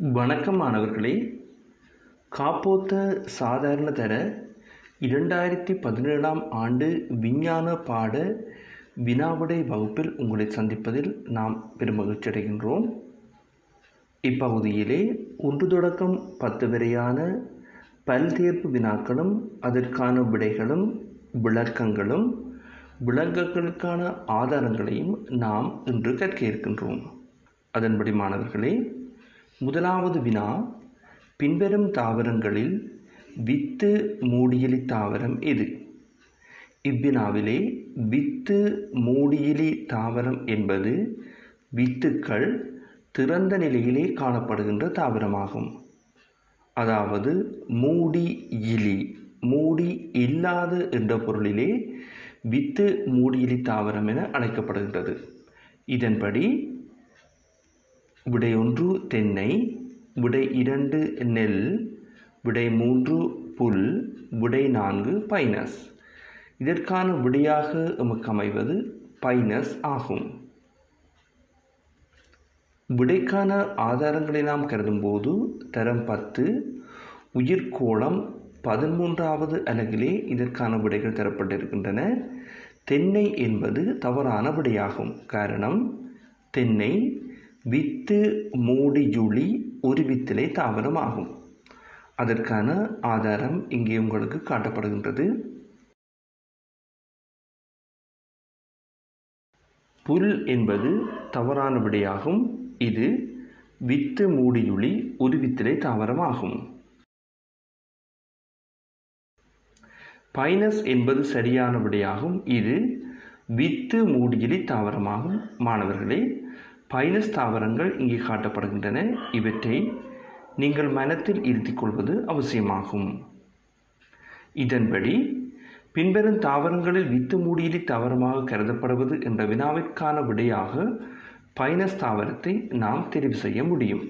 வணக்கம் மாணவர்களே காப்போத்த சாதாரண தர இரண்டாயிரத்தி பதினேழாம் ஆண்டு விஞ்ஞான பாட வினாவிடை வகுப்பில் உங்களை சந்திப்பதில் நாம் பெருமகிழ்ச்சி அடைகின்றோம் இப்பகுதியிலே ஒன்று தொடக்கம் பத்து வரையான பல்தேர்ப்பு வினாக்களும் அதற்கான விடைகளும் விளக்கங்களும் விளக்கங்களுக்கான ஆதாரங்களையும் நாம் இன்று கற்க இருக்கின்றோம். அதன்படி மாணவர்களே முதலாவது வினா பின்வரும் தாவரங்களில் வித்து மூடியலி தாவரம் எது? இவ்வினாவிலே வித்து மூடியலி தாவரம் என்பது வித்துக்கள் திறந்த நிலையிலே காணப்படுகின்ற தாவரமாகும். அதாவது மூடி இலி மூடி இல்லாத என்ற பொருளிலே வித்து மூடியிலி தாவரம் என அழைக்கப்படுகின்றது. இதன்படி விடை ஒன்று தென்னை விடை இரண்டு நெல் விடை மூன்று புல் விடை நான்கு பைனஸ். இதற்கான விடையாக எமக்கு அமைவது பைனஸ் ஆகும். விடைக்கான ஆதாரங்களை நாம் கருதும்போது தரம் பத்து உயிர்கோளம் பதிமூன்றாவது அலகிலே இதற்கான விடைகள் தரப்பட்டிருக்கின்றன. தென்னை என்பது தவறான விடையாகும். காரணம் தென்னை வித்து மூடியுளி ஒரு வித்திலே தாவரம் ஆகும் அதற்கான ஆதாரம் இங்கே உங்களுக்கு காட்டப்படுகின்றது. புல் என்பது தவறான விடையாகும். இது வித்து மூடியுளி ஒரு வித்திலை தாவரம் ஆகும் பைனஸ் என்பது சரியான விடையாகும். இது வித்து மூடியலி தாவரமாகும் மாணவர்களே பைனஸ் தாவரங்கள் இங்கே காட்டப்படுகின்றன. இவற்றை நீங்கள் மனத்தில் இருத்திக் கொள்வது அவசியமாகும். இதன்படி பின்வரும் தாவரங்களில் வித்து மூடியலி தாவரமாக கருதப்படுவது என்ற வினாவிற்கான விடையாக பைனஸ் தாவரத்தை நாம் தெரிவு செய்ய முடியும்.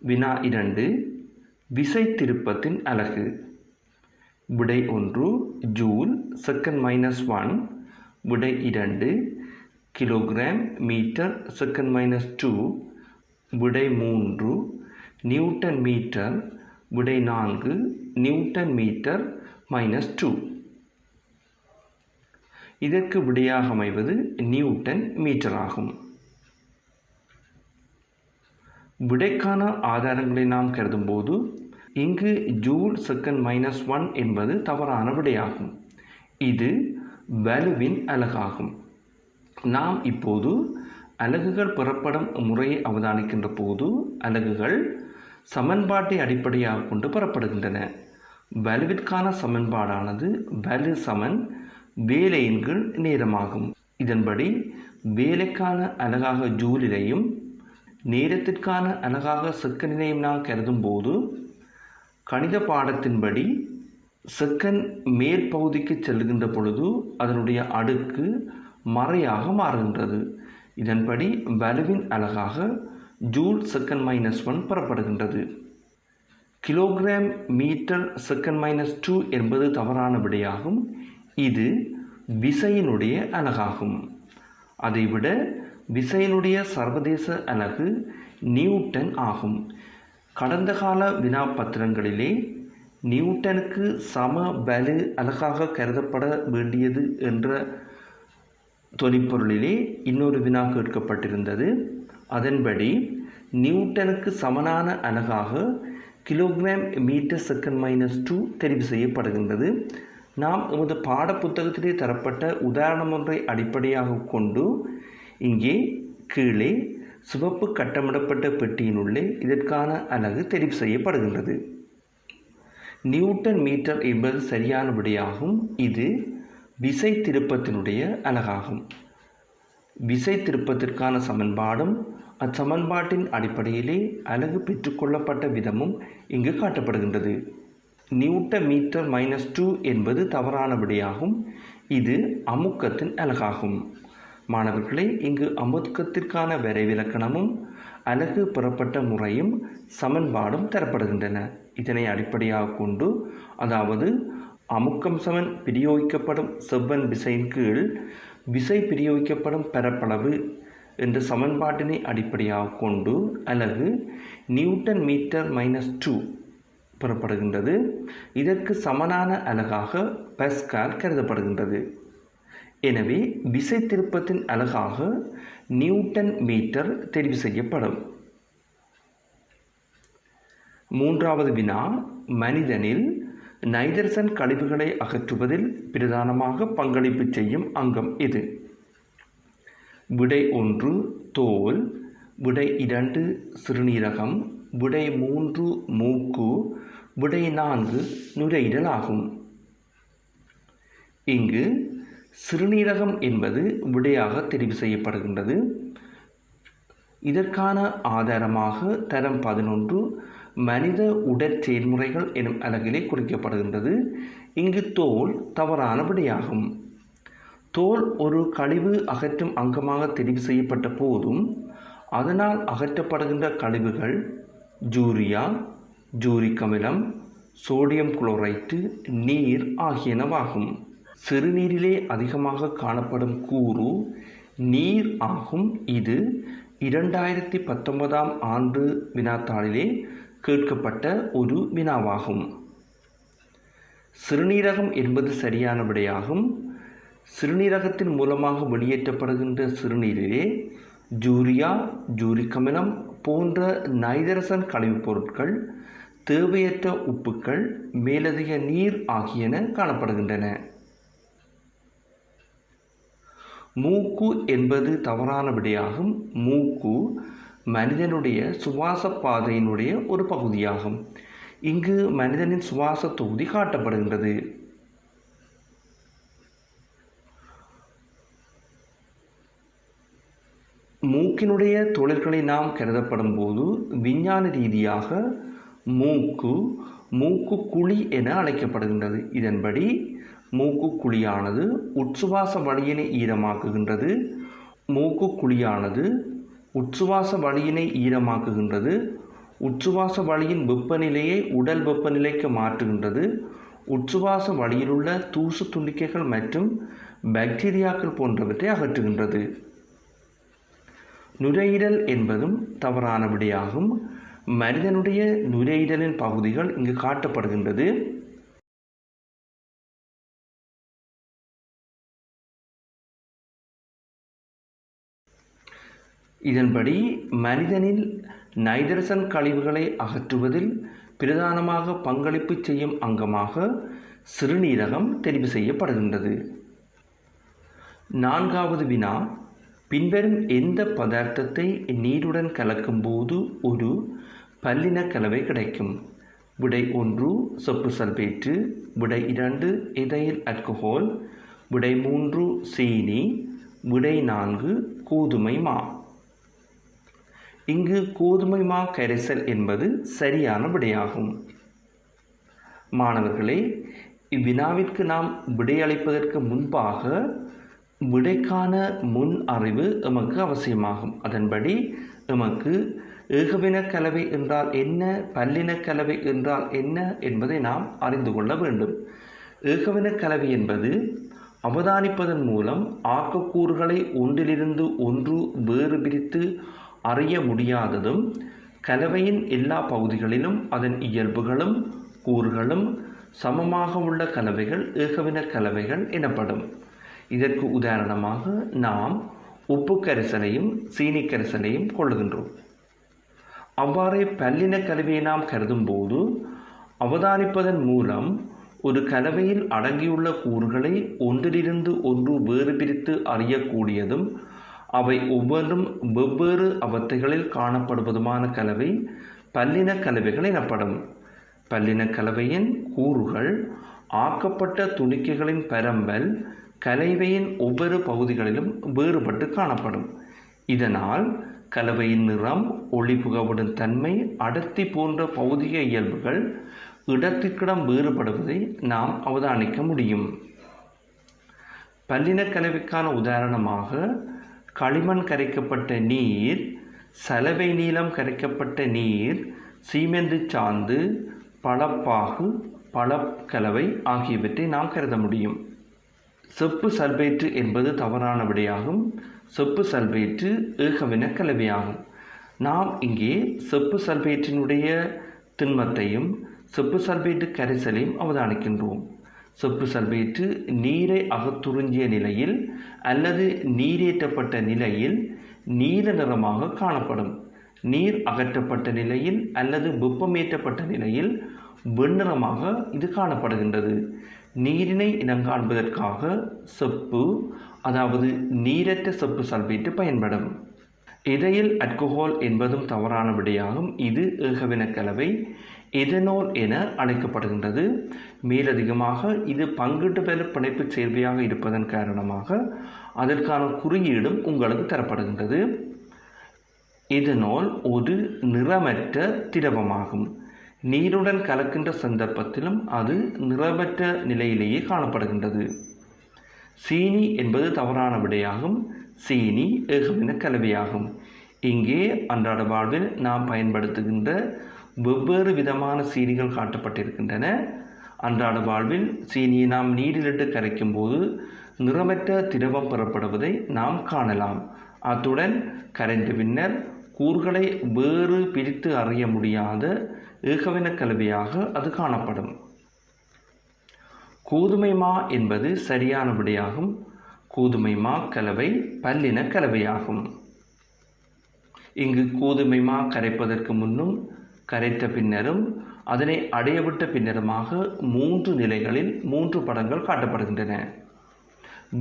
வினா இரண்டு விசை திருப்பத்தின் அலகு. விடை ஒன்று ஜூல் செகண்ட் மைனஸ் ஒன் விடை இரண்டு kilogram metre second minus two விடை மூன்று நியூட்டன் மீட்டர் விடை நான்கு நியூட்டன் மீட்டர் மைனஸ் டூ இதற்கு விடையாக அமைவது நியூட்டன் மீட்டர் ஆகும். விடைக்கான ஆதாரங்களை நாம் கருதும்போது இங்கு ஜூல் செகண்ட் மைனஸ் ஒன் என்பது தவறான விடையாகும். இது வலுவின் அலகாகும். நாம் இப்போது அலகுகள் பெறப்படும் முறையை அவதானிக்கின்ற போது அலகுகள் சமன்பாட்டை அடிப்படையாக கொண்டு பெறப்படுகின்றன. வலுவிற்கான சமன்பாடானது வலு சமன் வேலையின்கள் நேரமாகும். இதன்படி வேலைக்கான அலகாக ஜூலிலையும் நேரத்திற்கான அலகாக செக்கனிலையும் நாம் கருதும் போது கணித பாடத்தின்படி செக்கன் மேற்பகுதிக்கு செல்கின்ற பொழுது அதனுடைய அடுக்கு மறையாக மாறுகின்றது. இதன்படி வலுவின் அலகாக joule second minus one பெறப்படுகின்றது. Kilogram metre second minus two என்பது தவறான விடையாகும். இது விசையினுடைய அலகாகும். அதைவிட விசையினுடைய சர்வதேச அலகு நியூட்டன் ஆகும். கடந்த கால வினாப்பத்திரங்களிலே நியூட்டனுக்கு சம வலு அலகாக கருதப்பட வேண்டியது என்ற தொனிப்பொருளிலே இன்னொரு வினா கேட்கப்பட்டிருந்தது அதன்படி நியூட்டனுக்கு சமனான அலகாக kilogram metre second minus two தெரிவு செய்யப்படுகின்றது. நாம் உமது பாடப்புத்தகத்திலே தரப்பட்ட உதாரணம் ஒன்றை அடிப்படையாக கொண்டு இங்கே கீழே சிவப்பு கட்டமிடப்பட்ட பெட்டியினுள்ளே இதற்கான அலகு தெரிவு செய்யப்படுகின்றது. நியூட்டன் மீட்டர் என்பது சரியான விடையாகும். இது விசை திருப்பத்தினுடைய அலகாகும். விசை திருப்பத்திற்கான சமன்பாடும் அச்சமன்பாட்டின் அடிப்படையிலே அலகு பெற்றுக்கொள்ளப்பட்ட விதமும் இங்கு காட்டப்படுகின்றது. நியூட்டன் மீட்டர் மைனஸ் டூ என்பது தவறான விடையாகும். இது அமுக்கத்தின் அலகாகும். மாணவர்களே இங்கு அமுக்கத்திற்கான விரைவிலக்கணமும் அலகு பெறப்பட்ட முறையும் சமன்பாடும் தரப்படுகின்றன. இதனை அடிப்படையாக கொண்டு அதாவது அமுக்கம் சமன் பிரயோகிக்கப்படும் செவ்வன் விசையின் கீழ் விசை பிரயோகிக்கப்படும் பரப்பளவு என்ற சமன்பாட்டினை அடிப்படையாக கொண்டு அலகு நியூட்டன் மீட்டர் மைனஸ் டூ பெறப்படுகின்றது. இதற்கு சமனான அலகாக பெஸ்கால் கருதப்படுகின்றது. எனவே விசை திருப்பத்தின் அலகாக நியூட்டன் மீட்டர் தெரிவு செய்யப்படும். மூன்றாவது வினா மனிதனில் நைதர்சன் கழிவுகளை அகற்றுவதில் பிரதானமாக பங்களிப்பு செய்யும் அங்கம் இது. விடை ஒன்று தோல். விடை இரண்டு சிறுநீரகம். விடை மூன்று மூக்கு. விடை நான்கு நுரையீரல் ஆகும். இங்கு சிறுநீரகம் என்பது விடையாக தெரிவு செய்யப்படுகின்றது. இதற்கான ஆதாரமாக தரம் பதினொன்று மனித உடற் செயல்முறைகள் எனும் அலகிலே குறிக்கப்படுகின்றது. இங்கு தோல் தவறான விடையாகும் தோல் ஒரு கழிவு அகற்றும் அங்கமாக தெரிவு செய்யப்பட்ட போதும் அதனால் அகற்றப்படுகின்ற கழிவுகள் ஜூரியா ஜூரிக் அமிலம் சோடியம் குளோரைட்டு நீர் ஆகியனவாகும். சிறுநீரிலே அதிகமாக காணப்படும் கூறு நீர் ஆகும். இது இரண்டாயிரத்தி பத்தொன்பதாம் ஆண்டு வினாத்தாளிலே கேட்கப்பட்ட ஒரு வினாவாகும். சிறுநீரகம் என்பது சரியான விடையாகும். சிறுநீரகத்தின் மூலமாக வெளியேற்றப்படுகின்ற சிறுநீரிலே ஜூரியா ஜூரிக்கமிலம் போன்ற நைதரசன் கழிவுப் பொருட்கள் தேவையற்ற உப்புக்கள் மேலதிக நீர் ஆகியன காணப்படுகின்றன. மூக்கு என்பது தவறான விடையாகும். மூக்கு மனிதனுடைய சுவாச பாதையினுடைய ஒரு பகுதியாகும். இங்கு மனிதனின் சுவாச தொகுதி காட்டப்படுகின்றது. மூக்கினுடைய தொழில்களை நாம் கருதப்படும் போது விஞ்ஞான ரீதியாக மூக்கு மூக்கு குழி என அழைக்கப்படுகின்றது. இதன்படி மூக்கு குழியானது உட்சுவாச வழியினை ஈரமாக்குகின்றது. மூக்கு குழியானது உட்சுவாச வழியினை ஈரமாக்குகின்றது. உச்சுவாச வழியின் வெப்பநிலையை உடல் வெப்பநிலைக்கு மாற்றுகின்றது. உச்சுவாச வழியிலுள்ள தூசு துண்டிக்கைகள் மற்றும் பாக்டீரியாக்கள் போன்றவற்றை அகற்றுகின்றது. நுரையீரல் என்பதும் தவறான விடையாகும் மனிதனுடைய நுரையீரலின் பகுதிகள் இங்கு காட்டப்படுகின்றது. இதன்படி மனிதனில் நைதரசன் கழிவுகளை அகற்றுவதில் பிரதானமாக பங்களிப்பு செய்யும் அங்கமாக சிறுநீரகம் தெரிவு செய்யப்படுகின்றது. நான்காவது வினா. பின்வரும் எந்த பதார்த்தத்தை நீருடன் கலக்கும்போது ஒரு பல்லின கலவை கிடைக்கும்? விடை ஒன்று சொப்பு சல்பேற்று விடை இரண்டு இதையில் அல்கஹோல். விடை மூன்று சீனி. விடை நான்கு கோதுமை மா. இங்கு கோதுமை மா கரைசல் என்பது சரியான விடையாகும். மாணவர்களே இவ்வினாவிற்கு நாம் விடையளிப்பதற்கு முன்பாக விடைக்கான முன் அறிவு எமக்கு அவசியமாகும். அதன்படி எமக்கு ஏகவின கலவை என்றால் என்ன பல்லின கலவை என்றால் என்ன என்பதை நாம் அறிந்து கொள்ள வேண்டும். ஏகவின கலவை என்பது அவதானிப்பதன் மூலம் ஆக்கக்கூறுகளை ஒன்றிலிருந்து ஒன்று வேறு பிரித்து அறிய முடியாததும் கலவையின் எல்லா பகுதிகளிலும் அதன் இயல்புகளும் கூறுகளும் சமமாக உள்ள கலவைகள் ஏகவின கலவைகள் எனப்படும். இதற்கு உதாரணமாக நாம் உப்பு கரைசலையும் சீனி கரைசலையும் கொள்ளுகின்றோம். அவ்வாறே பல்லின கலவையை நாம் கருதும்போது அவதானிப்பதன் மூலம் ஒரு கலவையில் அடங்கியுள்ள கூறுகளை ஒன்றிலிருந்து ஒன்று வேறு பிரித்து அறியக்கூடியதும் அவை ஒவ்வொன்றும் வெவ்வேறு அவத்தைகளில் காணப்படுவதுமான கலவை பல்லின கலவைகள் எனப்படும். பல்லின கலவையின் கூறுகள் ஆக்கப்பட்ட துணிக்கைகளின் பரம்பல் கலவையின் ஒவ்வொரு பகுதிகளிலும் வேறுபட்டு காணப்படும். இதனால் கலவையின் நிறம் ஒளி புகவிடும் தன்மை அடர்த்தி போன்ற பௌதிக இயல்புகள் இடத்திற்கிடம் வேறுபடுவதை நாம் அவதானிக்க முடியும். பல்லின கலவைக்கான உதாரணமாக களிமண் கரைக்கப்பட்ட நீர் சலவை நீளம் கரைக்கப்பட்ட நீர் சீமெந்து சாந்து பழப்பாகு பழக்கலவை ஆகியவற்றை நாம் கருத முடியும். செப்பு சல்பேற்று என்பது தவறான விடையாகும். செப்பு சல்பேற்று ஏகவின கலவையாகும். நாம் இங்கே செப்பு சல்பேற்றினுடைய திண்மத்தையும் செப்பு சல்பேட்டு கரைசலையும் அவதானிக்கின்றோம். செப்பு சல்பேட்டு நீரை அகத்துறிஞ்சிய நிலையில் அல்லது நீரேற்றப்பட்ட நிலையில் நீல நிறமாக காணப்படும். நீர் அகற்றப்பட்ட நிலையில் அல்லது வெப்பமேற்றப்பட்ட நிலையில் வெண்ணிறமாக இது காணப்படுகின்றது. நீரினை இனங்காண்பதற்காக செப்பு அதாவது நீரற்ற செப்பு சல்பேட்டு பயன்படும். இதையில் அல்கோஹால் என்பதும் தவறான விடையாகும். இது ஏகவின கலவை எதனோல் என அழைக்கப்படுகின்றது. மேலதிகமாக இது பங்கிட்டு பெற பிணைப்பு சேர்வையாக இருப்பதன் காரணமாக அதற்கான குறியீடும் உங்களுக்கு தரப்படுகின்றது. இதனால் ஒரு நிறமற்ற திரவமாகும். நீருடன் கலக்கின்ற சந்தர்ப்பத்திலும் அது நிறமற்ற நிலையிலேயே காணப்படுகின்றது. சீனி என்பது தவறான விடையாகும். சீனி ஏகவின கலவையாகும். இங்கே அன்றாட வாழ்வில் நாம் பயன்படுத்துகின்ற வெவ்வேறு விதமான சீனிகள் காட்டப்பட்டிருக்கின்றன. அன்றாட வாழ்வில் சீனியை நாம் நீரிலிட்டு கரைக்கும் போது நிறமற்ற திரவம் பெறப்படுவதை நாம் காணலாம். அத்துடன் கரைந்த பின்னர் கூறுகளை வேறு பிரித்து அறிய முடியாத ஏகவின கலவையாக அது காணப்படும். கோதுமை மா என்பது சரியான விடையாகும். கோதுமை மா கலவை பல்லின கலவையாகும். இங்கு கோதுமை மா கரைப்பதற்கு முன்னும் கரைத்த பின்னரும் அதனை அடையவிட்ட பின்னருமாக மூன்று நிலைகளில் மூன்று படங்கள் காட்டப்படுகின்றன.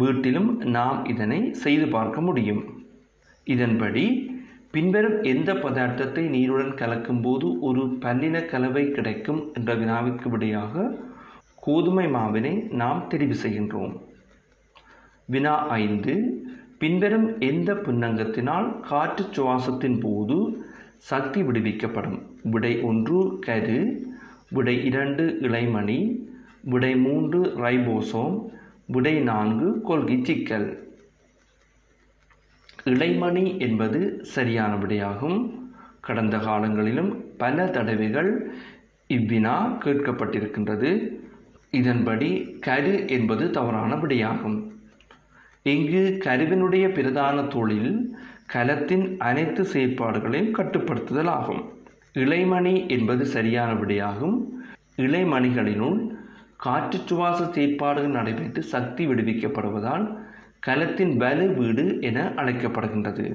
வீட்டிலும் நாம் இதனை செய்து பார்க்க முடியும். இதன்படி பின்வரும் எந்த பதார்த்தத்தை நீருடன் கலக்கும்போது ஒரு பல்லின கலவை கிடைக்கும் என்ற வினாவிற்கு விடையாக கோதுமை மாவினை நாம் தெரிவு செய்கின்றோம். வினா ஐந்து பின்வரும் எந்த பின்னங்கத்தினால் காற்று சுவாசத்தின் போது சக்தி விடுவிக்கப்படும். விடை ஒன்று கரு. விடை இரண்டு இளைமணி. விடை மூன்று ரைபோசோம். விடை நான்கு கொள்கை சிக்கல். இளைமணி என்பது சரியான விடையாகும். கடந்த காலங்களிலும் பல தடவைகள் இவ்வினா கேட்கப்பட்டிருக்கின்றது. இதன்படி கரு என்பது தவறான விடையாகும். இங்கு கருவினுடைய பிரதான தொழில் கலத்தின் அனைத்து செயற்பாடுகளையும் கட்டுப்படுத்துதல் ஆகும் இளைமணி என்பது சரியான விடையாகும். இளைமணிகளினுள் காற்று சுவாச செயற்பாடுகள் நடைபெற்று சக்தி விடுவிக்கப்படுவதால் கலத்தின் வலு வீடு என அழைக்கப்படுகின்றது.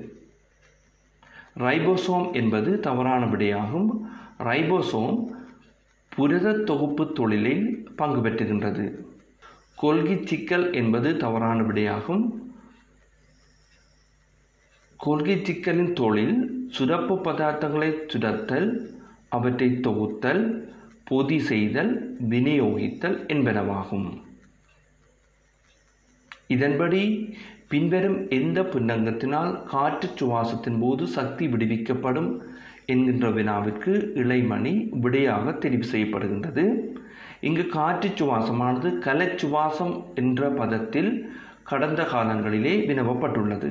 ரைபோசோம் என்பது தவறான விடையாகும். ரைபோசோம் புரத தொகுப்பு தொழிலில் பங்கு பெற்றுகின்றது. கொள்கை சிக்கல் என்பது தவறான விடையாகும். கொள்கை சிக்கலின் தொழில் சுரப்பு பதார்த்தங்களை சுரத்தல் அவற்றை தொகுத்தல் பொதி செய்தல் விநியோகித்தல் என்பனவாகும். இதன்படி பின்வரும் எந்த பின்னங்கத்தினால் காற்று சுவாசத்தின் போது சக்தி விடுவிக்கப்படும் என்கின்ற வினாவிற்கு இளைமணி விடையாக தெரிவு செய்யப்படுகின்றது. இங்கு காற்று சுவாசமானது கலச்சுவாசம் என்ற பதத்தில் கடந்த காலங்களிலே வினவப்பட்டுள்ளது.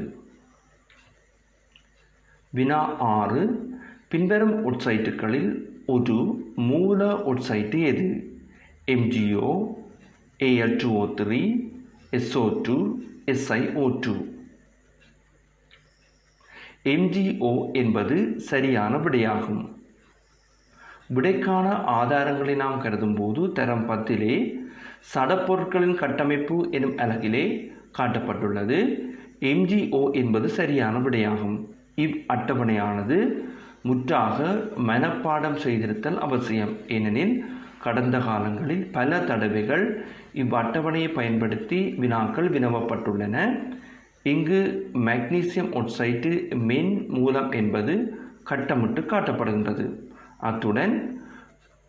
வினா ஆறு. பின்வரும் ஒட்சைட்டுகளில் ஒரு மூல ஒட்சைட்டு எது? MGO AL two O three SO two SIO two MGO என்பது சரியான விடையாகும். விடைக்கான ஆதாரங்களை நாம் கருதும்போது தரம் பத்திலே சடப்பொருட்களின் கட்டமைப்பு எனும் அலகிலே காட்டப்பட்டுள்ளது. எம்ஜிஓ என்பது சரியான விடையாகும். இவ் அட்டவணையானது முற்றாக மனப்பாடம் செய்திருத்தல் அவசியம். ஏனெனில் கடந்த காலங்களில் பல தடவைகள் இவ் அட்டவணையை பயன்படுத்தி வினாக்கள் வினவப்பட்டுள்ளன. இங்கு மெக்னீசியம் ஒட்சைட்டு மென் மூலம் என்பது கட்டமிட்டு காட்டப்படுகின்றது. அத்துடன்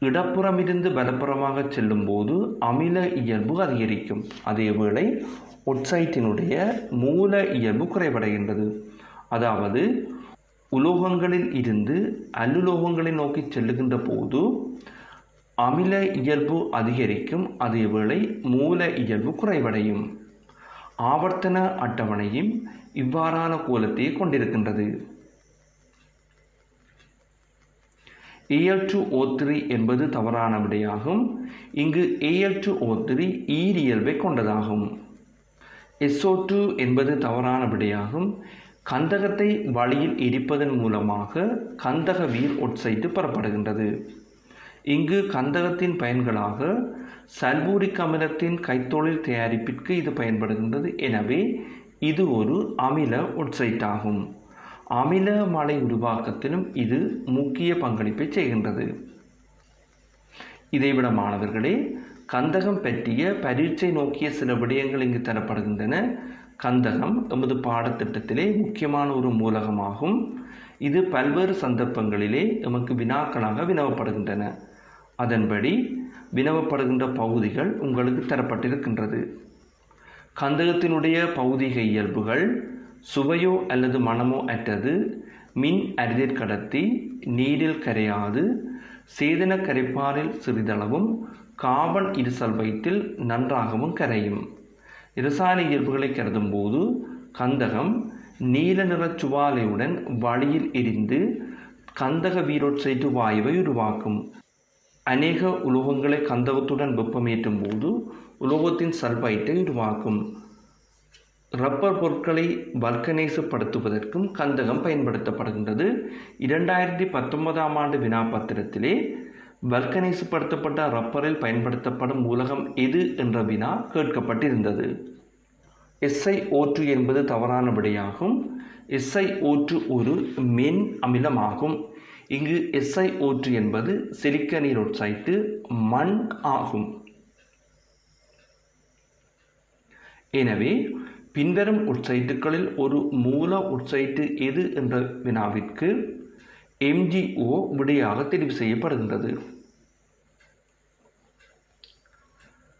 இடப்புறமிருந்து வலப்புறமாக செல்லும்போது அமில இயல்பு அதிகரிக்கும். அதேவேளை ஒட்சைட்டினுடைய மூல இயல்பு குறைவடைகின்றது. அதாவது உலோகங்களில் இருந்து அல்லுலோகங்களை நோக்கி செல்லுகின்ற போது அமில இயல்பு அதிகரிக்கும் அதேவேளை மூல இயல்பு குறைவடையும். ஆவர்த்தன அட்டவணையும் இவ்வாறான கோலத்தையே கொண்டிருக்கின்றது. ஏஎல் டு ஓ த்ரீ என்பது தவறான விடையாகும். இங்கு ஏஎல் டு ஓ த்ரீ ஈரியல்பை கொண்டதாகும் SO2 என்பது தவறான விடையாகும். கந்தகத்தை வழியில் எரிப்பதன் மூலமாக கந்தக வீர் ஒட்சைட்டு பெறப்படுகின்றது. இங்கு கந்தகத்தின் பயன்களாக சல்பூரிக் அமிலத்தின் கைத்தொழில் தயாரிப்பிற்கு இது பயன்படுகின்றது. எனவே இது ஒரு அமில ஒட்சைட்டாகும். அமில மலை உருவாக்கத்திலும் இது முக்கிய பங்களிப்பை செய்கின்றது. இதைவிட மாணவர்களே கந்தகம் பற்றிய பரீட்சை நோக்கிய சில விடயங்கள் இங்கு தரப்படுகின்றன. கந்தகம் எமது பாடத்திட்டத்திலே முக்கியமான ஒரு மூலகமாகும். இது பல்வேறு சந்தர்ப்பங்களிலே எமக்கு வினாக்களாக வினவப்படுகின்றன. அதன்படி வினவப்படுகின்ற பகுதிகள் உங்களுக்கு தரப்பட்டிருக்கின்றது. கந்தகத்தினுடைய பௌதிக இயல்புகள் சுவையோ அல்லது மனமோ அற்றது. மின் அரிதிற் கடத்தி நீரில் கரையாது சேதன கரைப்பாரில் சிறிதளவும் காபன் இருசல் வைத்தில் நன்றாகவும் கரையும். இரசாயன இயல்புகளை கருதும் போது கந்தகம் நீல நிற சுவாலையுடன் வழியில் எரிந்து கந்தக வீரோட்சைட்டு வாயுவை உருவாக்கும். அநேக உலோகங்களை கந்தகத்துடன் வெப்பமேற்றும் போது உலோகத்தின் சல்பைட்டை உருவாக்கும். ரப்பர் பொருட்களை வல்கனைசுப்படுத்துவதற்கும் கந்தகம் பயன்படுத்தப்படுகின்றது. இரண்டாயிரத்தி பத்தொன்பதாம் ஆண்டு வினாபத்திரத்திலே வல்கனைசுப்படுத்தப்பட்ட ரப்பரில் பயன்படுத்தப்படும் உலகம் எது என்ற வினா கேட்கப்பட்டிருந்தது. எஸ்ஐ ஓற்று என்பது தவறான விடையாகும் எஸ்ஐ ஓற்று ஒரு மென் அமிலமாகும். இங்கு எஸ்ஐ ஓற்று என்பது சிலிக்க நீரோட்சைட்டு மண் ஆகும். எனவே பின்வரும் உட்சைட்டுகளில் ஒரு மூல உட்சைட்டு எது என்ற வினாவிற்கு எம்ஜிஓ விடையாக தெரிவு செய்யப்படுகின்றது.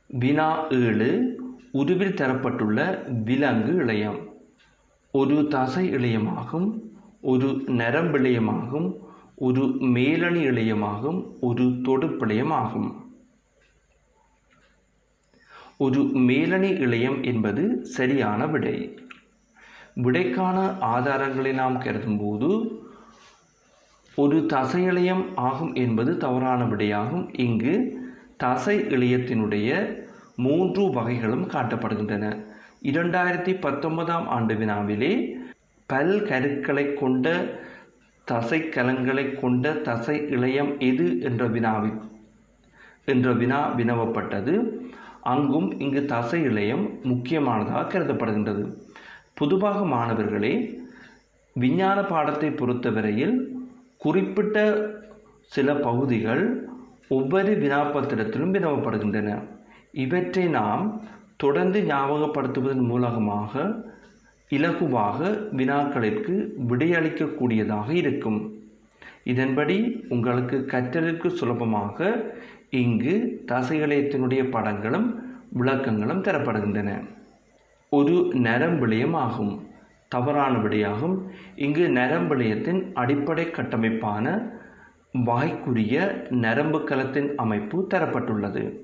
வினா ஏழு உருவில் தரப்பட்டுள்ள விலங்கு இழையம். ஒரு தசை இழையமாகும் ஒரு நரம்பிழையமாகும் ஒரு மேலணி இழையமாகும் ஒரு தொடுப்பிழையமாகும் ஒரு மேலணி இழையம் என்பது சரியான விடை. விடைக்கான ஆதாரங்களை நாம் கருதும்போது ஒரு தசை ஆகும் என்பது தவறான விடையாகும். இங்கு தசை இழையத்தினுடைய மூன்று வகைகளும் காட்டப்படுகின்றன. இரண்டாயிரத்தி பத்தொன்பதாம் ஆண்டு வினாவிலே பல் கருக்களை கொண்ட தசை கலங்களை கொண்ட தசை இளையம் எது என்ற வினாவி என்ற வினா வினவப்பட்டது. அங்கும் இங்கு தசை இளையம் முக்கியமானதாக கருதப்படுகின்றது. பொதுவாக மாணவர்களே விஞ்ஞான பாடத்தை பொறுத்தவரையில் குறிப்பிட்ட சில பகுதிகள் ஒவ்வொரு வினாப்பத்திரத்திலும் வினவப்படுகின்றன. இவற்றை நாம் தொடர்ந்து ஞாபகப்படுத்துவதன் மூலமாக இலகுவாக வினாக்களிற்கு விடையளிக்கக்கூடியதாக இருக்கும். இதன்படி உங்களுக்கு கற்றலுக்கு சுலபமாக இங்கு தசைகளயத்தினுடைய படங்களும் விளக்கங்களும் தரப்படுகின்றன. ஒரு நரம்பிழையம் ஆகும் தவறான விடையாகும் இங்கு நரம்பிளியத்தின் அடிப்படை கட்டமைப்பான வாய்க்குரிய நரம்பு கலத்தின் அமைப்பு தரப்பட்டுள்ளது.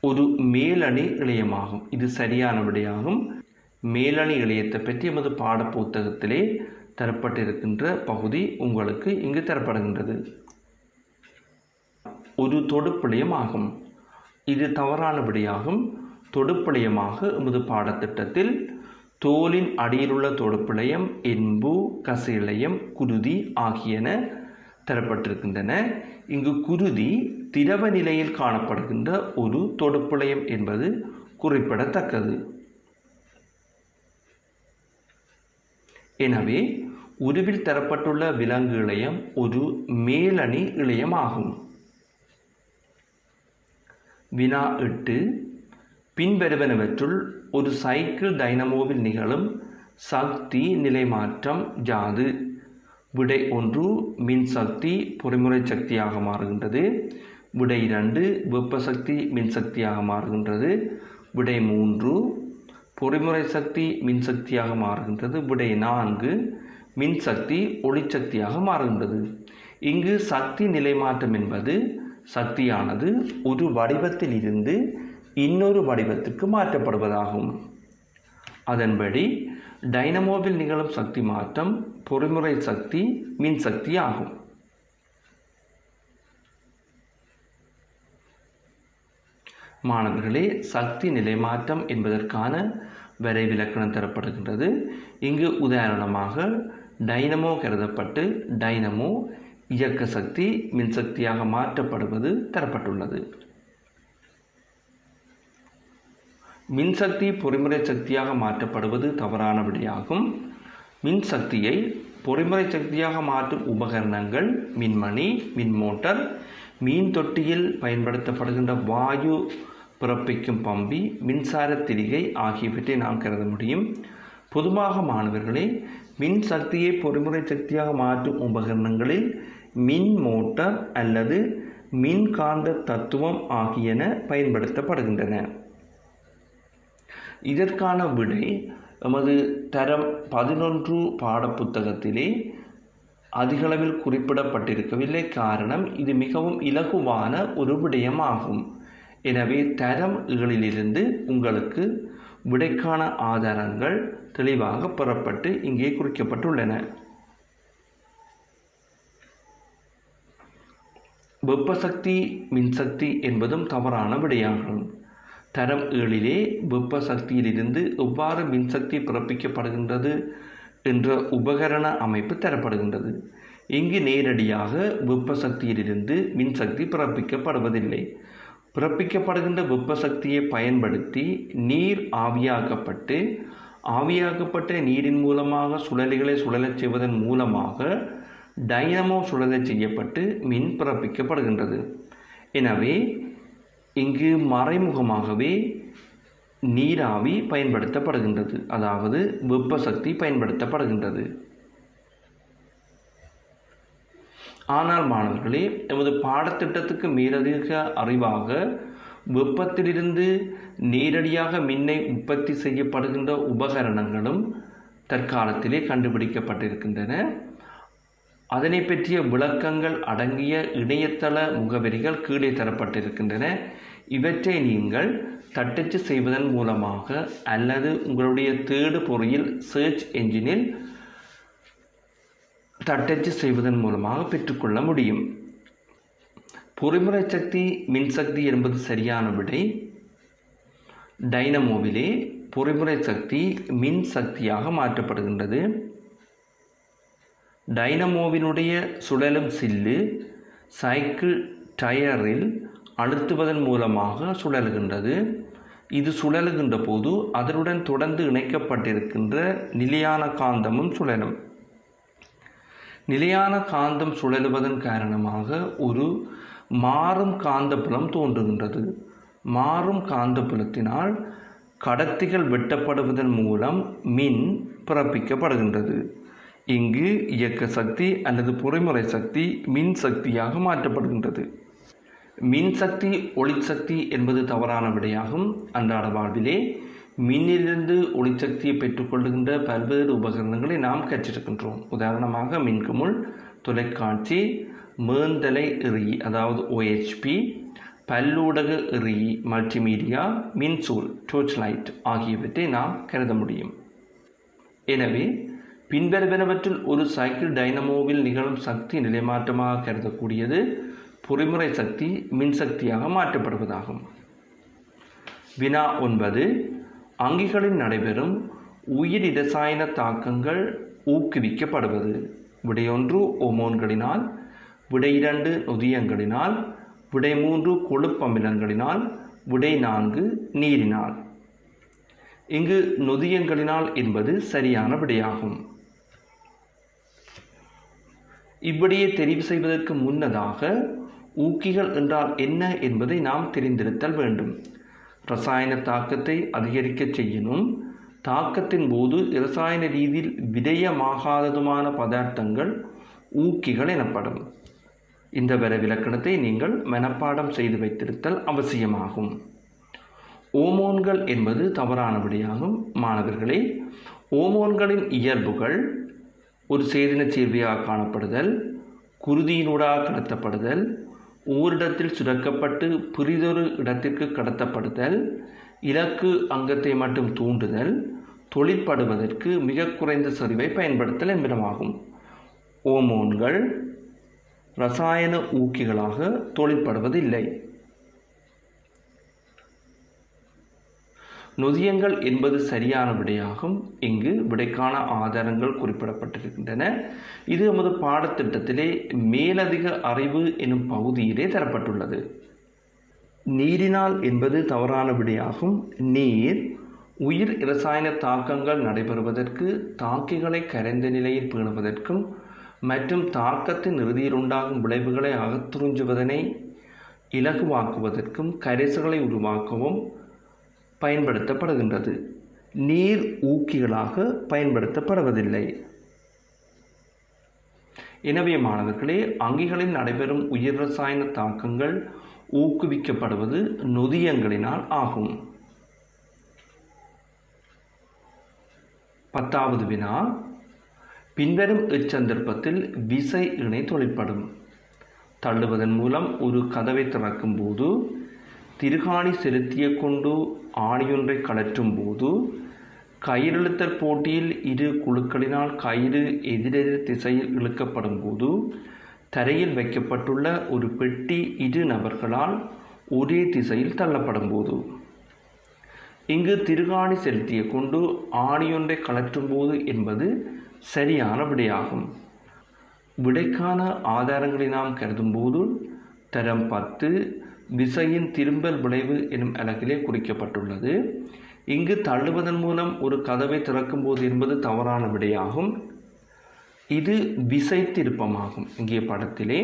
ஒரு மேலணி இழையமாகும். இது சரியான விடையாகும். மேலணி இழையத்தை பற்றி எமது பாட புத்தகத்திலே தரப்பட்டிருக்கின்ற பகுதி உங்களுக்கு இங்கு தரப்படுகின்றது. ஒரு தொடுப்பிழையம் ஆகும் இது தவறான விடையாகும். தொடுப்பிழையமாக எமது பாடத்திட்டத்தில் தோலின் அடியிலுள்ள தொடுப்பிழையம் என்பு கசையிழையம் குருதி ஆகியன தரப்பட்டிருக்கின்றன. இங்கு குருதி திரவ நிலையில் காணப்படுகின்ற ஒரு தொடுப்புளையம் என்பது குறிப்பிடத்தக்கது. எனவே உருவில் தரப்பட்டுள்ள விலங்கு இழையம் ஒரு மேலணி இழையம் ஆகும் வினா எட்டு பின்வருவனவற்றுள் ஒரு சைக்கிள் டைனமோவில் நிகழும் சக்தி நிலைமாற்றம் யாது? விடை ஒன்று மின்சக்தி பொறிமுறை சக்தியாக மாறுகின்றது. விடை இரண்டு வெப்ப சக்தி மின்சக்தியாக மாறுகின்றது. விடை மூன்று பொறிமுறை சக்தி மின்சக்தியாக மாறுகின்றது. விடை நான்கு மின்சக்தி ஒளிச்சக்தியாக மாறுகின்றது. இங்கு சக்தி நிலைமாற்றம் என்பது சக்தியானது ஒரு வடிவத்தில் இருந்து இன்னொரு வடிவத்திற்கு மாற்றப்படுவதாகும். அதன்படி டைனமோவில் நிகழும் சக்தி மாற்றம் பொறிமுறை சக்தி மின்சக்தி ஆகும். மாணவர்களே சக்தி நிலைமாற்றம் என்பதற்கான வரைவிலக்கணம் தரப்படுகின்றது. இங்கு உதாரணமாக டைனமோ கருதப்பட்டு டைனமோ இயக்க சக்தி மின்சக்தியாக மாற்றப்படுவது தரப்பட்டுள்ளது. மின்சக்தி பொறிமுறை சக்தியாக மாற்றப்படுவது தவறான விடையாகும். மின்சக்தியை பொறிமுறை சக்தியாக மாற்றும் உபகரணங்கள் மின்மணி மின் மோட்டார் மீன் தொட்டியில் பயன்படுத்தப்படுகின்ற வாயு பிறப்பிக்கும் பம்பி மின்சார திரிகை ஆகியவற்றை நாம் கருத முடியும். பொதுவாக மாணவர்களே மின் சக்தியை பொறிமுறை சக்தியாக மாற்றும் உபகரணங்களில் மின் மோட்டார் அல்லது மின்காந்த தத்துவம் ஆகியன பயன்படுத்தப்படுகின்றன. இதற்கான விடை எமது தரம் பதினொன்று பாடப்புத்தகத்திலே அதிகளவில் குறிப்பிடப்பட்டிருக்கவில்லை. காரணம் இது மிகவும் இலகுவான ஒரு விடயமாகும். எனவே தரம் இகளிலிருந்து உங்களுக்கு விடைக்கான ஆதாரங்கள் தெளிவாக பெறப்பட்டு இங்கே குறிக்கப்பட்டுள்ளன. வெப்பசக்தி மின்சக்தி என்பதும் தவறான விடையாகும். தரம் ஏழிலே வெப்ப சக்தியிலிருந்து எவ்வாறு மின்சக்தி பிறப்பிக்கப்படுகின்றது என்ற உபகரண அமைப்பு தரப்படுகின்றது. இங்கு நேரடியாக வெப்ப சக்தியிலிருந்து மின்சக்தி பிறப்பிக்கப்படுவதில்லை. பிறப்பிக்கப்படுகின்ற வெப்ப சக்தியை பயன்படுத்தி நீர் ஆவியாக்கப்பட்டு ஆவியாக்கப்பட்ட நீரின் மூலமாக சுழலிகளை சுழலச் செய்வதன் மூலமாக டைனமோ சுழலச் செய்யப்பட்டு மின் பிறப்பிக்கப்படுகின்றது. எனவே இங்கு மறைமுகமாகவே நீராவி பயன்படுத்தப்படுகின்றது. அதாவது வெப்ப சக்தி பயன்படுத்தப்படுகின்றது. ஆனால் மாணவர்களே எமது பாடத்திட்டத்துக்கு மேலதிக அறிவாக வெப்பத்திலிருந்து நேரடியாக மின்னை உற்பத்தி செய்யப்படுகின்ற உபகரணங்களும் தற்காலத்திலே கண்டுபிடிக்கப்பட்டிருக்கின்றன. அதனை பற்றிய விளக்கங்கள் அடங்கிய இணையதள முகவரிகள் கீழே தரப்பட்டிருக்கின்றன. இவற்றை நீங்கள் தட்டச்சு செய்வதன் மூலமாக அல்லது உங்களுடைய தேடு பொறியில் சர்ச் என்ஜினில் தட்டச்சு செய்வதன் மூலமாக பெற்றுக்கொள்ள முடியும். பொறிமுறை சக்தி மின்சக்தி என்பது சரியான விடை. டைனமோவிலே பொறிமுறை சக்தி மின் சக்தியாக மாற்றப்படுகின்றது. டைனமோவினுடைய சுழலும் சில்லு சைக்கிள் டயரில் அழுத்துவதன் மூலமாக சுழலுகின்றது. இது சுழலுகின்ற போது அதனுடன் தொடர்ந்து இணைக்கப்பட்டிருக்கின்ற நிலையான காந்தமும் சுழலும். நிலையான காந்தம் சுழலுவதன் காரணமாக ஒரு மாறும் காந்தப்புலம் தோன்றுகின்றது. மாறும் காந்தப்புலத்தினால் கடத்திகள் வெட்டப்படுவதன் மூலம் மின் பிறப்பிக்கப்படுகின்றது. இங்கு இயக்க சக்தி அல்லது பொறிமுறை சக்தி மின் சக்தியாக மாற்றப்படுகின்றது. மின்சக்தி ஒளிச்சக்தி என்பது தவறான விடையாகும். அன்றாட வாழ்விலே மின்னிலிருந்து ஒளிச்சக்தியை பெற்றுக்கொள்கின்ற பல்வேறு உபகரணங்களை நாம் கற்றிருக்கின்றோம் உதாரணமாக மின்குமுள் தொலைக்காட்சி மேந்தலை எறி அதாவது ஓஹெச்பி பல்லூடக எறி மல்டிமீடியா மின்சூல் டோர்ச் லைட் ஆகியவற்றை நாம் கருத முடியும். எனவே பின்வருவனவற்றில் ஒரு சைக்கிள் டைனமோவில் நிகழும் சக்தி நிலைமாற்றமாக கருதக்கூடியது பொறிமுறை சக்தி மின்சக்தியாக மாற்றப்படுவதாகும். வினா ஒன்பது. அங்கிகளில் நடைபெறும் உயிர் இரசாயன தாக்கங்கள் ஊக்குவிக்கப்படுவது. விடையொன்று ஒமோன்களினால். விடை இரண்டு நொதியங்களினால். விடை மூன்று கொழுப்பமிலங்களினால். விடை நான்கு நீரினால். இங்கு நொதியங்களினால் என்பது சரியான விடையாகும். இவ்விடையை தெரிவு செய்வதற்கு முன்னதாக ஊக்கிகள் என்றால் என்ன என்பதை நாம் தெரிந்திருத்தல் வேண்டும். ரசாயன தாக்கத்தை அதிகரிக்கச் செய்யணும் தாக்கத்தின் போது இரசாயன ரீதியில் விடயமாகாததுமான பதார்த்தங்கள் ஊக்கிகள் எனப்படும். இந்த வர விலக்கணத்தை நீங்கள் மனப்பாடம் செய்து வைத்திருத்தல் அவசியமாகும். ஓமோன்கள் என்பது தவறான விடையாகும் மாணவர்களே ஓமோன்களின் இயல்புகள் ஒரு சேதின சேர்வையாக காணப்படுதல் குருதியினூடாக கடத்தப்படுதல் ஓரிடத்தில் சுரக்கப்பட்டு பிறிதொரு இடத்திற்கு கடத்தப்படுதல் இலக்கு அங்கத்தை மட்டும் தூண்டுதல் தொழிற்படுவதற்கு மிக குறைந்த சரிவை பயன்படுத்தல் என்பனமாகும் ஓமோன்கள் ரசாயன ஊக்கிகளாக தொழிற்படுவதில்லை. நொதியங்கள் என்பது சரியான விடையாகும். இங்கு விடைக்கான ஆதாரங்கள் குறிப்பிடப்பட்டிருக்கின்றன. இது நமது பாடத்திட்டத்திலே மேலதிக அறிவு எனும் பகுதியிலே தரப்பட்டுள்ளது. நீரினால் என்பது தவறான விடையாகும். நீர் உயிர் இரசாயன தாக்கங்கள் நடைபெறுவதற்கு தாக்கிகளை கரைந்த நிலையில் பேணுவதற்கும் மற்றும் தாக்கத்தின் இறுதியில் உண்டாகும் விளைவுகளை அகத்துறிஞ்சுவதனை இலகுவாக்குவதற்கும் கரைசுகளை உருவாக்கவும் பயன்படுத்தப்படுகின்றது. நீர் ஊக்கிகளாக பயன்படுத்தப்படுவதில்லை. எனவே மாணவர்களே அங்கிகளில் நடைபெறும் உயிர் ரசாயன தாக்கங்கள் ஊக்குவிக்கப்படுவது நொதியங்களினால் ஆகும். பத்தாவது வினா. பின்வரும் இச்சந்தர்ப்பத்தில் விசை இணை தொழிற்படும். தள்ளுவதன் மூலம் ஒரு கதவை திறக்கும் போது திருகாணி செலுத்திய கொண்டு ஆணியொன்றை கழற்றும் போது கயிறிழுத்தல் போட்டியில் இரு குழுக்களினால் கயிறு எதிரெதிர் திசையில் இழுக்கப்படும் போது தரையில் வைக்கப்பட்டுள்ள ஒரு பெட்டி இரு நபர்களால் ஒரே திசையில் தள்ளப்படும் போது. இங்கு திருகாணி செலுத்திய கொண்டு ஆணியொன்றை கலற்றும் போது என்பது சரியான விடையாகும். விடைக்கான ஆதாரங்களை நாம் கருதும்போது தரம் பத்து விசையின் திரும்பல் விளைவு எனும் அலகிலே குறிக்கப்பட்டுள்ளது. இங்கு தள்ளுவதன் மூலம் ஒரு கதவை திறக்கும்போது என்பது தவறான விடையாகும். இது விசை திருப்பமாகும். இங்கே படத்திலே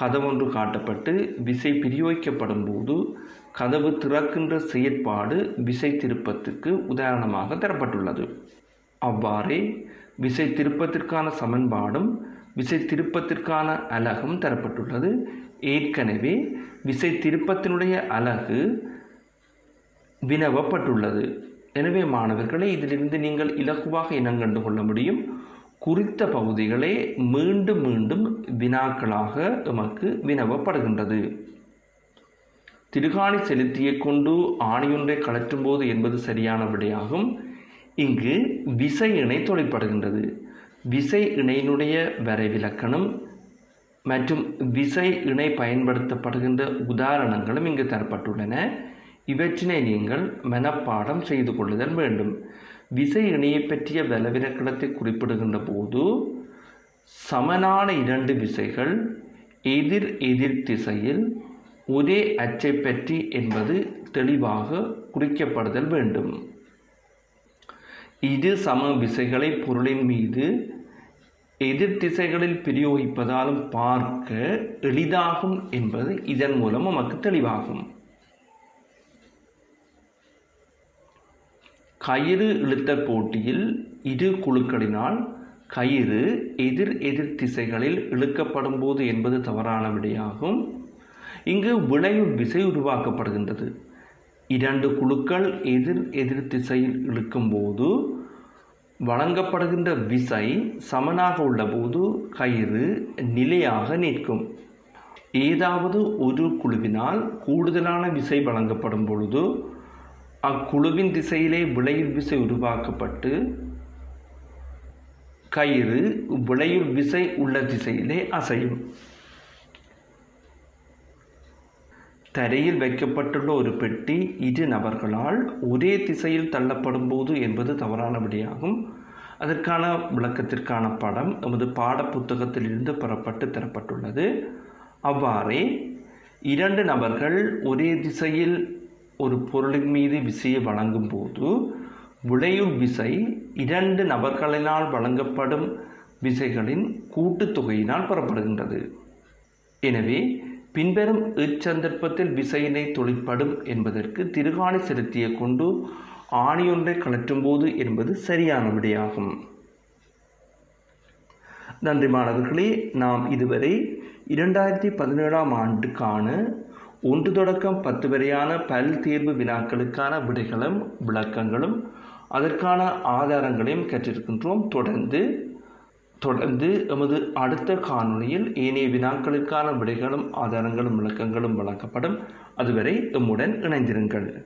கதவொன்று காட்டப்பட்டு விசை பிரயோகிக்கப்படும் போது கதவு திறக்கின்ற செயற்பாடு விசை திருப்பத்துக்கு உதாரணமாக தரப்பட்டுள்ளது. அவ்வாறே விசை திருப்பத்திற்கான சமன்பாடும் விசை திருப்பத்திற்கான அலகும் தரப்பட்டுள்ளது. ஏற்கனவே விசை திருப்பத்தினுடைய அலகு வினவப்பட்டுள்ளது. எனவே மாணவர்களே இதிலிருந்து நீங்கள் இலகுவாக இனங்கண்டு கொள்ள முடியும். குறித்த பகுதிகளே மீண்டும் மீண்டும் வினாக்களாக எமக்கு வினவப்படுகின்றது. திருகாணி செலுத்திய கொண்டு ஆணியொன்றை கழற்றும் போது என்பது சரியான விடையாகும். இங்கு விசை இணை தொலைப்படுகின்றது. விசை இணையினுடைய வரைவிலக்கணம் மற்றும் விசை இணை பயன்படுத்தப்படுகின்ற உதாரணங்களும் இங்கு தரப்பட்டுள்ளன. இவற்றினை நீங்கள் மனப்பாடம் செய்து கொள்ளுதல் வேண்டும். விசை இணையை பற்றிய பலவிலக்கணத்தை குறிப்பிடுகின்ற போது சமனான இரண்டு விசைகள் எதிர் எதிர் திசையில் ஒரே அச்சை பற்றி என்பது தெளிவாக குறிக்கப்படுதல் வேண்டும். இரு சம விசைகளை பொருளின் மீது எதிர் திசைகளில் பிரயோகிப்பதாலும் பார்க்க எளிதாகும் என்பது இதன் மூலம் நமக்கு தெளிவாகும். கயிறு இழுத்தல் போட்டியில் இரு குழுக்களினால் கயிறு எதிர் எதிர் திசைகளில் இழுக்கப்படும் போது என்பது தவறான விடையாகும். இங்கு விளைவு விசை உருவாக்கப்படுகின்றது. இரண்டு குழுக்கள் எதிர் எதிர் திசையில் இழுக்கும்போது வழங்கப்படுகின்ற விசை சமனாக உள்ளபோது கயிறு நிலையாக நிற்கும். ஏதாவது ஒரு குழுவினால் கூடுதலான விசை வழங்கப்படும் பொழுது அக்குழுவின் திசையிலே விளையுள் விசை உருவாக்கப்பட்டு கயிறு விளையுள் விசை உள்ள திசையிலே அசையும். தரையில் வைக்கப்பட்டுள்ள ஒரு பெட்டி இரு நபர்களால் ஒரே திசையில் தள்ளப்படும் போது என்பது தவறான விடையாகும் அதற்கான விளக்கத்திற்கான படம் நமது பாடப்புத்தகத்திலிருந்து பெறப்பட்டு தரப்பட்டுள்ளது. அவ்வாறே இரண்டு நபர்கள் ஒரே திசையில் ஒரு பொருளின் மீது விசையை வழங்கும் போது விளையுள் விசை இரண்டு நபர்களினால் வழங்கப்படும் விசைகளின் கூட்டுத்தொகையினால் பெறப்படுகின்றது. எனவே பின்வரும் இச்சந்தர்ப்பத்தில் விசையினை தொழிற்படும் என்பதற்கு திருகாணி செலுத்திய கொண்டு ஆணியொன்றை கழற்றும் போது என்பது சரியான விடையாகும். நன்றி மாணவர்களே நாம் இதுவரை இரண்டாயிரத்தி பதினேழாம் ஆண்டுக்கான ஒன்று தொடக்கம் பத்து வரையான பல் தேர்வு வினாக்களுக்கான விடைகளும் விளக்கங்களும் அதற்கான ஆதாரங்களையும் கற்றிருக்கின்றோம். தொடர்ந்து தொடர்ந்து எமது அடுத்த காணொளியில் ஏனைய வினாக்களுக்கான விடைகளும் ஆதாரங்களும் விளக்கங்களும் வழங்கப்படும். அதுவரை எம்முடன் இணைந்திருங்கள்.